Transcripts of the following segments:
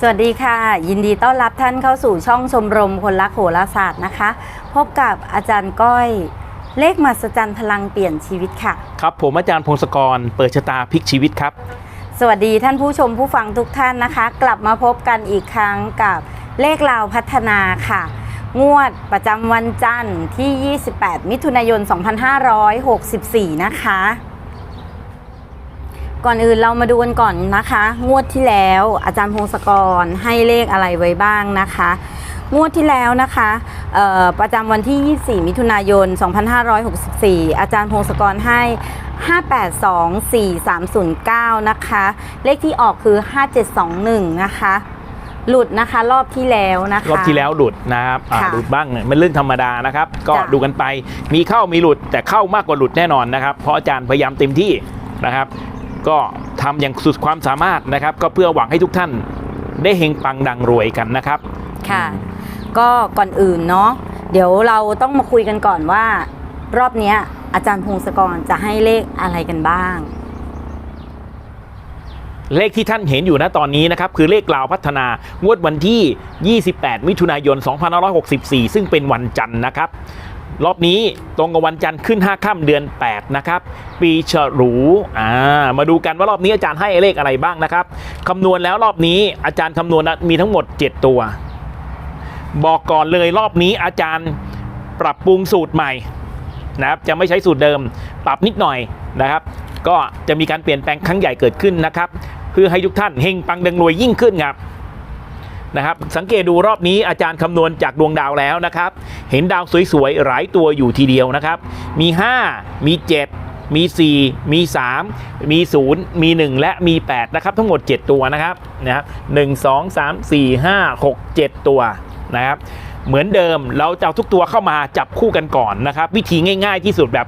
สวัสดีค่ะ ยินดีต้อนรับท่านเข้าสู่ช่องชมรมคนรักโหราศาสตร์นะคะ พบกับอาจารย์ก้อยเลขมหัศจรรย์พลังเปลี่ยนชีวิตค่ะ ครับ ผมอาจารย์พงศกรเปิดชะตาพลิกชีวิตครับ สวัสดีท่านผู้ชมผู้ฟังทุกท่านนะคะ กลับมาพบกันอีกครั้งกับเลขลาวพัฒนาค่ะ งวดประจำวันจันทร์ที่ 28 มิถุนายน 2564 นะคะ ก่อนอื่นเรามาดูกันก่อนนะคะ งวดที่แล้วอาจารย์พงศกรให้เลขอะไรไว้บ้างนะคะ งวดที่แล้วนะคะเอ่อประจำวันที่ 24 มิถุนายน 2564 อาจารย์พงศกรให้ 5824309 นะคะ เลขที่ออกคือ 5721 นะคะหลุดนะคะรอบที่แล้วนะคะรอบที่แล้วหลุดนะครับอ่าค่ะหลุดบ้างเป็นเรื่องธรรมดานะครับ ก็จ้ะดูกันไปมีเข้ามีหลุดแต่เข้ามากกว่าหลุดแน่นอนนะครับ เพราะอาจารย์พยายามเต็มที่นะครับ ก็ทำอย่างสุดความสามารถนะครับ ก็เพื่อหวังให้ทุกท่านได้เฮงปังดังรวยกันนะครับ ค่ะ ก็ก่อนอื่นเนาะเดี๋ยวเราต้องมาคุยกันก่อนว่า รอบเนี้ยอาจารย์พงศกรจะให้เลขอะไรกันบ้าง เลขที่ท่านเห็นอยู่นะตอนนี้นะครับ คือเลขลาวพัฒนางวดวันที่ 28 มิถุนายน 2564 ซึ่งเป็นวันจันทร์นะครับ รอบนี้ตรงกับวันจันทร์ขึ้น 5ค่ำเดือน 8 นะครับ ปีฉลูอ่ามาดูกันว่ารอบนี้อาจารย์ให้เลขอะไรบ้างนะครับคำนวณแล้วรอบนี้อาจารย์คำนวณมีทั้งหมด 7 ตัว บอกก่อนเลยรอบนี้อาจารย์ปรับปรุงสูตรใหม่นะครับจะไม่ใช้สูตรเดิมปรับนิดหน่อยนะครับ ก็จะมีการเปลี่ยนแปลงครั้งใหญ่เกิดขึ้นนะครับ เพื่อให้ทุกท่านเฮงปังดังรวยยิ่งขึ้นครับ นะครับสังเกตดูรอบนี้อาจารย์คำนวณจากดวงดาวแล้วนะครับ เห็นดาวสวยๆหลายตัวอยู่ทีเดียวนะครับ มี 5 มี 7 มี 4 มี 3 มี 0 มี 1 และมี 8 นะครับ ทั้งหมด 7 ตัวนะครับนะครับหนึ่งสองสามสี่ห้าหกเจ็ดตัวนะครับเหมือนเดิมเราจะเอาทุกตัวเข้ามาจับคู่กันก่อนนะครับ วิธีง่ายๆที่สุดแบบ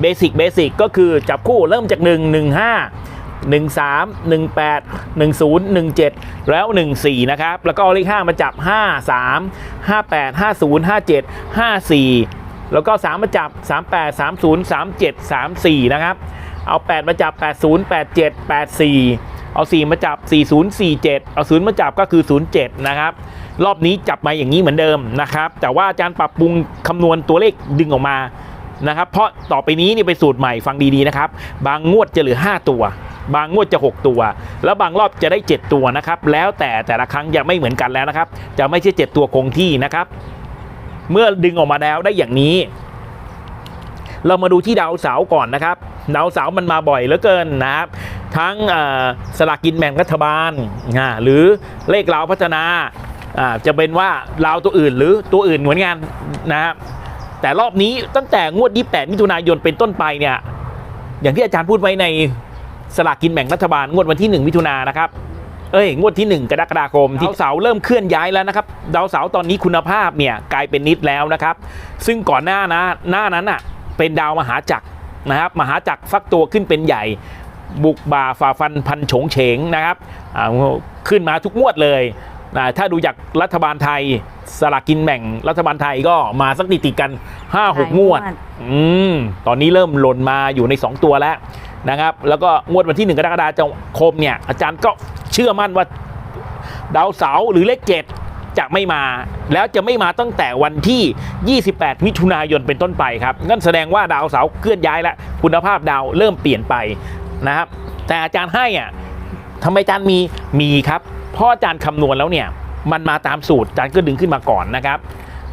เบสิกเบสิกก็คือจับคู่เริ่มจาก 1 1 5 1 3 1 8 1 0 1 7 แล้ว 1 4 นะครับ แล้วก็เอาเลข 5 มาจับ 5 3 5 8 5 0 5 7 5 4 แล้วก็ 3 มาจับ 3 8 3 0 3 7 3 4 นะครับ เอา 8 มาจับ 8 0 8 7 8 4 เอา 4 มาจับ 4 0 4 7 เอา 0 มาจับก็คือ 0 7 นะครับรอบนี้จับมาอย่างนี้เหมือนเดิมนะครับ แต่ว่าอาจารย์ปรับปรุงคำนวณตัวเลขดึงออกมานะครับ เพราะต่อไปนี้นี่เป็นสูตรใหม่ฟังดีๆนะครับ บางงวดจะเหลือ 5 ตัว บางงวดจะ 6 ตัว แล้วบางรอบจะได้ 7 ตัวนะครับ แล้วแต่แต่ละครั้งจะไม่เหมือนกันแล้วนะครับ จะไม่ใช่ 7 ตัวคงที่นะครับ เมื่อดึงออกมาแล้วได้อย่างนี้ เรามาดูที่ดาวเสาร์ก่อนนะครับ ดาวเสาร์มันมาบ่อยเหลือเกินนะครับ ทั้งสลากกินแบ่งรัฐบาลหรือเลขลาวพัฒนาจะเป็นว่าลาวตัวอื่นหรือตัวอื่นเหมือนกันนะครับแต่รอบนี้ตั้งแต่งวด28มิถุนายนเป็นต้นไปเนี่ยอย่างที่อาจารย์พูดไว้ใน สลากกินแบ่งรัฐบาลงวดวันที่ 1 มิถุนายนนะครับเอ้ยงวดที่ 1 กรกฎาคมที่ดาวเสาร์เริ่มเคลื่อนย้ายแล้วนะครับ ดาวเสาร์ตอนนี้คุณภาพเนี่ยกลายเป็นนิดแล้วนะครับ ซึ่งก่อนหน้านะหน้านั้นอะเป็นดาวมหาจักรนะครับมหาจักรฟักตัวขึ้นเป็นใหญ่ บุกบ่าฝ่าฟันพันโฉงเฉงนะครับอ่าขึ้นมาทุกงวดเลยนะถ้าดูจากรัฐบาลไทยสลากกินแบ่งรัฐบาลไทยก็มาสักติดติดๆกัน 5-6งวดหลายงวด อืมตอนนี้เริ่มหล่นมาอยู่ใน 2 ตัวแล้ว นะครับ แล้วก็งวดวันที่ 1 กรกฎาคมเนี่ยอาจารย์ก็เชื่อมั่นว่าดาวเสาร์หรือเลขเจ็ดจะไม่มา แล้วจะไม่มาตั้งแต่วันที่ 28 มิถุนายนเป็นต้นไปครับ นั่นแสดงว่าดาวเสาร์เคลื่อนย้ายแล้วคุณภาพดาวเริ่มเปลี่ยนไปนะครับ แต่อาจารย์ให้อะทำไมอาจารย์มีมีครับเพราะอาจารย์คำนวณแล้วเนี่ย มันมาตามสูตรอาจารย์ก็ดึงขึ้นมาก่อนนะครับ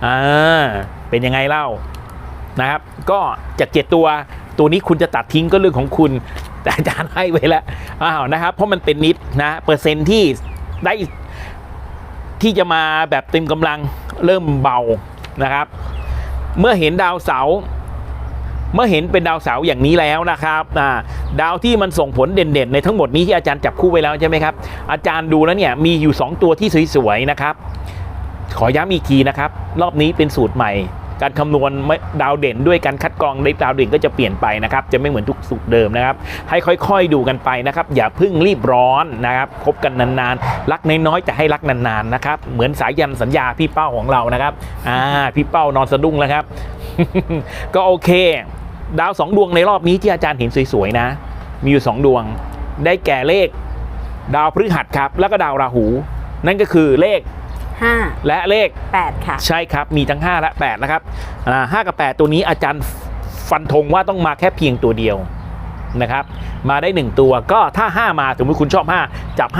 อ่าเป็นยังไงเล่านะครับ ก็จากเจ็ดตัว ตัวนี้คุณจะตัดทิ้งก็เรื่องของคุณ แต่อาจารย์ให้ไว้แล้วอ้าวนะครับ เพราะมันเป็นนิดนะเปอร์เซ็นต์ที่ได้ที่จะมาแบบเต็มกำลังเริ่มเบานะครับ เมื่อเห็นดาวเสาเมื่อเห็นเป็นดาวเสาอย่างนี้แล้วนะครับดาวที่มันส่งผลเด่นๆ ในทั้งหมดนี้ที่อาจารย์จับคู่ไว้แล้วใช่ไหมครับ อาจารย์ดูแล้วเนี่ยมีอยู่ 2 ตัวที่สวยๆนะครับ ขอย้ำอีกทีนะครับ รอบนี้เป็นสูตรใหม่ การคำนวณดาวเด่นด้วยการคัดกรองในดาวเด่นก็จะเปลี่ยนไปนะครับ จะไม่เหมือนทุกสูตรเดิมนะครับ ให้ค่อยๆดูกันไปนะครับ อย่าพิ่งรีบร้อนนะครับคบกันนานๆ รักน้อยๆแต่ให้รักนานๆนะครับ เหมือนสายยันสัญญาพี่เป้าของเรานะครับอ่าพี่เป้านอนสะดุ้งแล้วครับ ก็โอเค ดาวสองดวงในรอบนี้ที่อาจารย์เห็นสวยๆนะ มีอยู่สองดวง ได้แก่เลข ดาวพฤหัสครับ แล้วก็ดาวราหู นั่นก็คือเลข 5 และเลข 8 ค่ะ ใช่ครับ มีทั้ง 5 และ 8 นะครับอ่า5กับ 8 ตัวนี้อาจารย์ฟันธงว่าต้องมาแค่เพียงตัวเดียวนะครับ มาได้ 1 ตัวก็ถ้า 5 มาสมมติคุณชอบ 5 จับ 51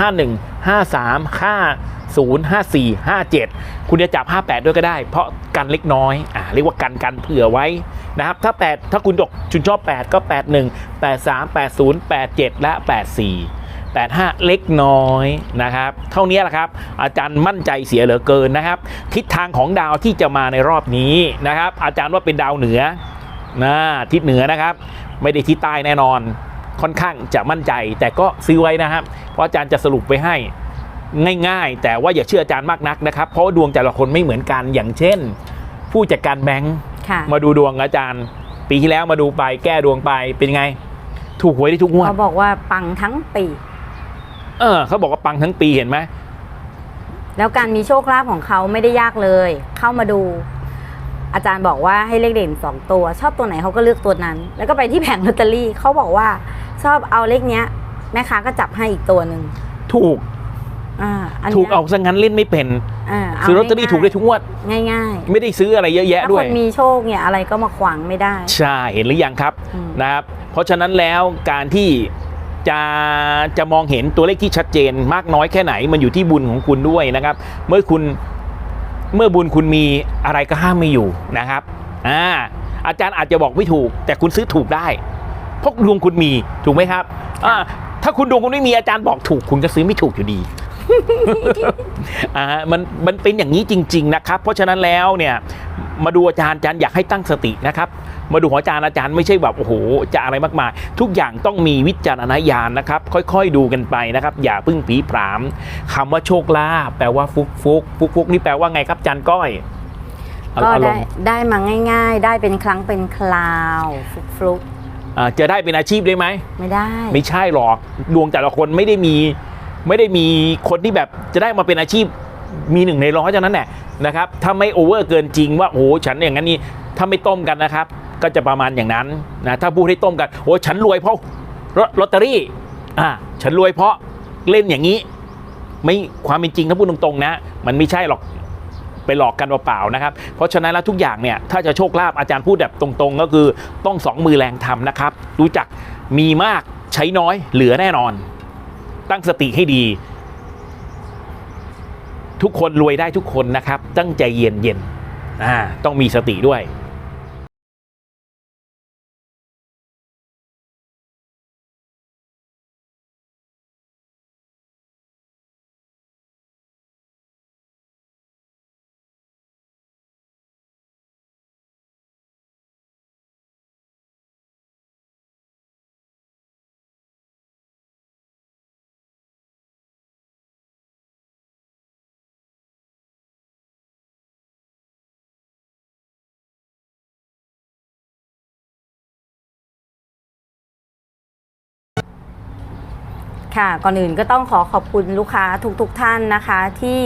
53 50 54 57 คุณจะจับ 58 ด้วยก็ได้ เพราะกันเล็กน้อยอ่าเรียกว่ากันกันเผื่อไว้นะครับ ถ้า 8 ถ้าคุณดกคุณชอบ 8 ก็ 81 83 80 87 และ 84 85 เล็กน้อยนะครับ เท่านี้แหละครับ อาจารย์มั่นใจเสียเหลือเกินนะครับ ทิศทางของดาวที่จะมาในรอบนี้นะครับ อาจารย์ว่าเป็นดาวเหนือนะทิศเหนือนะครับ ไม่ได้ทิศใต้แน่นอน ค่อนข้างจะมั่นใจ แต่ก็ซื้อไว้นะครับ เพราะอาจารย์จะสรุปไว้ให้ง่ายๆ แต่ว่าอย่าเชื่ออาจารย์มากนักนะครับ เพราะว่าดวงแต่ละคนไม่เหมือนกันอย่างเช่น ผู้จัดการแบงค์ค่ะมาดูดวงอาจารย์ ปีที่แล้วมาดูไปแก้ดวงไปเป็นไง ถูกหวยได้ทุกงวดเขาบอกว่าปังทั้งปี เออเขาบอกว่าปังทั้งปีเห็นไหมแล้วการมีโชคลาภของเขาไม่ได้ยากเลย เข้ามาดู อาจารย์บอกว่าให้เลขเด่นสองตัว ชอบตัวไหนเขาก็เลือกตัวนั้น แล้วก็ไปที่แผงลอตเตอรี่เขาบอกว่า ชอบเอาเลขเนี้ย แม่ค้าก็จับให้อีกตัวหนึ่งถูกอ่าอันถูเนี้กเอาซะงั้นเล่นไม่เป็นาซื้อลอตเตอรี่ถูกได้ทุกงวด ง่ายง่ายไม่ได้ซื้ออะไรเยอะๆแยะถ้าด้ควยนมีโชคเนี่ยอะไรก็มาขวางไม่ได้ ใช่เห็นหรือยังครับอืม นะครับ เพราะฉะนั้นแล้วการที่ จะจะมองเห็นตัวเลขที่ชัดเจนมากน้อยแค่ไหน มันอยู่ที่บุญของคุณด้วยนะครับ เมื่อคุณเมื่อบุญคุณมีอะไรก็ห้ามไม่อยู่นะครับอ่าอาจารย์อาจจะบอกไม่ถูก แต่คุณซื้อถูกได้ เพราะดวงคุณมีถูกไหมครับอ่าถ้าคุณดวงคุณไม่มีอาจารย์บอกถูก คุณก็ซื้อไม่ถูกอยู่ดีอ่ามันมันเป็นอย่างนี้จริง ๆ นะครับ เพราะฉะนั้นแล้วเนี่ยมาดูอาจารย์อาจารย์อยากให้ตั้งสตินะครับ มาดูของอาจารย์อาจารย์ไม่ใช่แบบโอ้โหจะอะไรมากมาย ทุกอย่างต้องมีวิจารณญาณนะครับ ค่อยๆดูกันไปนะครับ อย่าเพึ่งผีผามคำว่าโชคลาภแปลว่าฟุกฟุกฟุกฟุกนี่แปลว่าไงครับอาจารย์ก้อยเอาก็เอาลได้งได้มาง่าย ๆ ได้เป็นครั้งเป็นคราวฟลุกอ่าจะได้เป็นอาชีพได้ไหมๆไม่ได้ ไม่ใช่หรอกดวงแต่ละคนไม่ได้มีไม่ได้มีคนที่แบบจะได้มาเป็นอาชีพมีหนึ่งในร้อยเท่านั้นแหละนะครับถ้าไม่โอเวอร์เกินจริงว่าโอ้โหฉันอย่างนั้นนี่ถ้าไม่ต้มกันนะครับ ก็จะประมาณอย่างนั้นนะถ้าพูดให้ต้มกันโอ้ฉันรวยเพราะลอตเตอรี่อ่าฉันรวยเพราะเล่นอย่างนี้ ไม่ความเป็นจริงถ้าพูดตรงๆนะมันไม่ใช่หรอกไปหลอกกันเปล่าๆนะครับ เพราะฉะนั้นแล้วทุกอย่างเนี่ยถ้าจะโชคลาภอาจารย์พูดแบบตรงๆ ก็คือต้องสองมือแรงทำนะครับ รู้จักมีมากใช้น้อยเหลือแน่นอน ตั้งสติให้ดี ทุกคนรวยได้ทุกคนนะครับ ตั้งใจเย็นเย็นๆอ่าต้องมีสติด้วย ค่ะก่อนอื่นก็ต้องขอขอบคุณลูกค้าทุกๆทท่านนะคะที่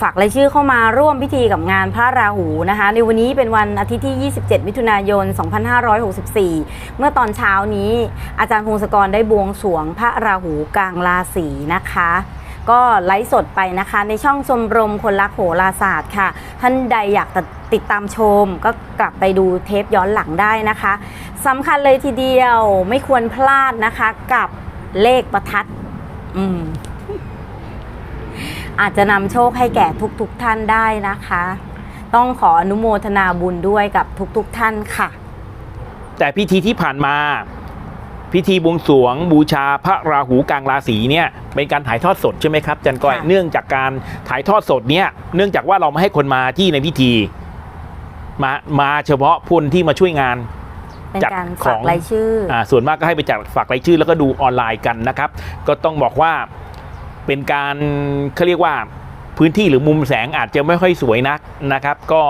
ฝากรายชื่อเข้ามาร่วมพิธีกับงานพระราหูนะคะ ในวันนี้เป็นวันอาทิตย์ที่ 27 มิถุนายน 2564 เมื่อตอนเช้านี้อาจารย์พงศกรได้บวงสวงพระราหูกลางราศีนะคะ ก็ไลฟ์สดไปนะคะ ในช่องชมรมคนรักโหราศาสตร์ค่ะ ท่านใดอยากติดตามชม ก็กลับไปดูเทปย้อนหลังได้นะคะสำคัญเลยทีเดียวไม่ควรพลาดนะคะกับ เลขประทัด อืม อาจจะนำโชคให้แก่ทุกๆทท่านได้นะคะ ต้องขออนุโมทนาบุญด้วยกับทุกๆทท่านค่ะ แต่พิธีที่ผ่านมา พิธีบวงสรวง บูชาพระราหูกลางราศีเนี่ย เป็นการถ่ายทอดสดใช่ไหมครับอาจันก้อยค่ะ เนื่องจากการถ่ายทอดสดเนี่ย เนื่องจากว่าเราไม่ให้คนมาที่ในพิธี มามาเฉพาะพลที่มาช่วยงาน เป็นจัดการขฝาอกงรายชื่อออ่าส่วนมากก็ให้ไปจัดฝากรายชื่อ แล้วก็ดูออนไลน์กันนะครับ ก็ต้องบอกว่าเป็นการเขาเรียกว่าพื้นที่หรือมุมแสงอาจจะไม่ค่อยสวยนักนะครับ ก็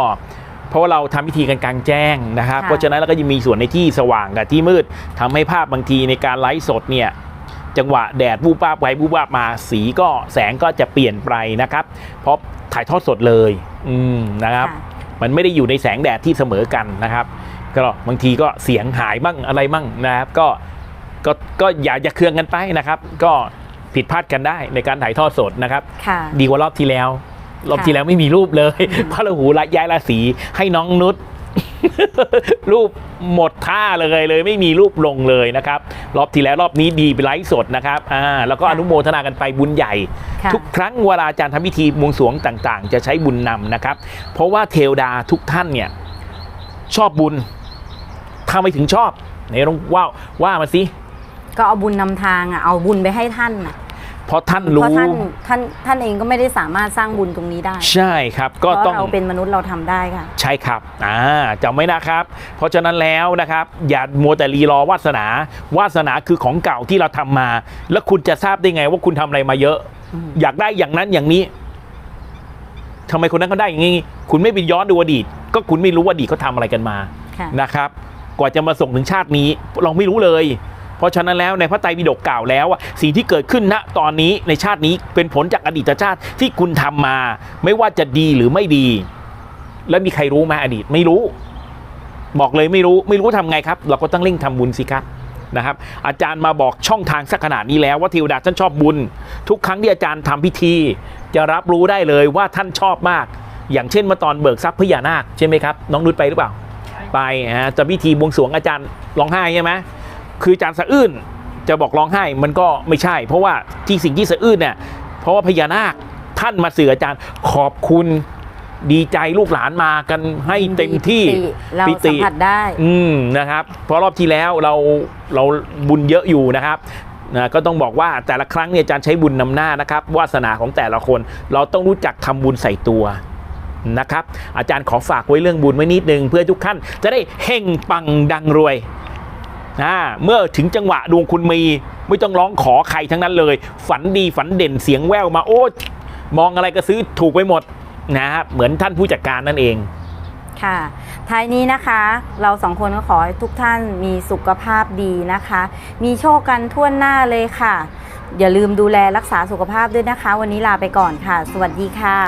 เพราะว่าเราทำพิธีกันกลางแจ้งนะครับค่ะเพราะฉะนั้นเราก็จะมีส่วนในที่สว่างกับที่มืดทำให้ภาพบางทีในการไลฟ์สดเนี่ยจังหวะแดดวูบวาบไปวูบวาบมาสีก็แสงก็จะเปลี่ยนไปนะครับ เพราะถ่ายทอดสดเลย อืมนะครับค่ะมันไม่ได้อยู่ในแสงแดดที่เสมอกันนะครับ ก็บางทีก็เสียงหายบ้างอะไรบ้างนะครับก็ก็ก็อย่าอย่าเคืองกันไปนะครับ ก็ผิดพลาดกันได้ในการถ่ายทอดสดนะครับค่ะดีกว่ารอบที่แล้ว รอบที่แล้วไม่มีรูปเลยพระราหูละย้ายราศีให้น้องนุชรูปหมดท่าเลยเลย ไม่มีรูปลงเลยนะครับ รอบที่แล้วรอบนี้ดีเป็นไลฟ์สดนะครับอ่าแล้วก็อนุโมทนากันไปบุญใหญ่ค่ะทุกครั้งเวลาอาจารย์ทำพิธีบวงสรวงต่าง ๆ จะใช้บุญนำนะครับ เพราะว่าเทวดาทุกท่านเนี่ยชอบบุญ ถ้าไม่ถึงชอบไหนลองว่าว่ามาสิก็เอาบุญนำทางอะเอาบุญไปให้ท่านน่ะเพราะท่านเพรู้ราะท่านท่านท่านเองก็ไม่ได้สามารถสร้างบุญตรงนี้ได้ ใช่ครับก็เพราะต้องเราเป็นมนุษย์เราทำได้ค่ะ ใช่ครับอ่าจำไว้นะครับ เพราะฉะนั้นแล้วนะครับ อย่ามัวแต่รีรอวาสนา วาสนาคือของเก่าที่เราทำมา แล้วคุณจะทราบได้ไงว่าคุณทำอะไรมาเยอะอืมอยากได้อย่างนั้นอย่างนี้ทำไมคนนั้นเขาได้อย่างนี้ คุณไม่ไปย้อนดูอดีต ก็คุณไม่รู้ว่าอดีตเขาทำอะไรกันมาค่ะนะครับ กว่าจะมาส่งถึงชาตินี้เราไม่รู้เลย เพราะฉะนั้นแล้วในพระไตรปิฎกกล่าวแล้วว่าสิ่งที่เกิดขึ้นณตอนนี้ในชาตินี้เป็นผลจากอดีตชาติที่คุณทำมา ไม่ว่าจะดีหรือไม่ดี แล้วมีใครรู้ไหมอดีตไม่รู้ บอกเลยไม่รู้ไม่รู้ทำไงครับ เราก็ต้องเร่งทำบุญสิครับนะครับอาจารย์มาบอกช่องทางสักขนาดนี้แล้วว่าเทวดาท่านชอบบุญ ทุกครั้งที่อาจารย์ทำพิธี จะรับรู้ได้เลยว่าท่านชอบมาก อย่างเช่นเมื่อตอนเบิกทรัพย์พญานาคใช่ไหมครับน้องนุชไปหรือเปล่า ไปฮะจะพิธีบวงสรวงอาจารย์ร้องไห้ใช่ไหมคืออาจารย์สะอื้นจะบอกร้องไห้มันก็ไม่ใช่ เพราะว่าที่สิ่งที่สะอื้นเนี่ยเพราะว่าพญานาคท่านมาสื่ออาจารย์ขอบคุณดีใจลูกหลานมากันให้เต็มที่ปิติเราปิสัติมผัสได้ อืมนะครับ เพราะรอบที่แล้วเราเราบุญเยอะอยู่นะครับนะก็ต้องบอกว่าแต่ละครั้งเนี่ยอาจารย์ใช้บุญนำหน้านะครับวาสนาของแต่ละคน เราต้องรู้จักทำบุญใส่ตัว นะครับ อาจารย์ขอฝากไว้เรื่องบุญไว้นิดนึง เพื่อทุกท่านจะได้เฮงปังดังรวยอ่าเมื่อถึงจังหวะดวงคุณมี ไม่ต้องร้องขอใครทั้งนั้นเลย ฝันดีฝันเด่นเสียงแววมาโอ้มองอะไรก็ซื้อถูกไปหมดนะครับเหมือนท่านผู้จัดการนั่นเองค่ะ ท้ายนี้นะคะ เราสองคนก็ขอให้ทุกท่านมีสุขภาพดีนะคะ มีโชคกันทั่วหน้าเลยค่ะ อย่าลืมดูแลรักษาสุขภาพด้วยนะคะ วันนี้ลาไปก่อนค่ะ สวัสดีค่ะ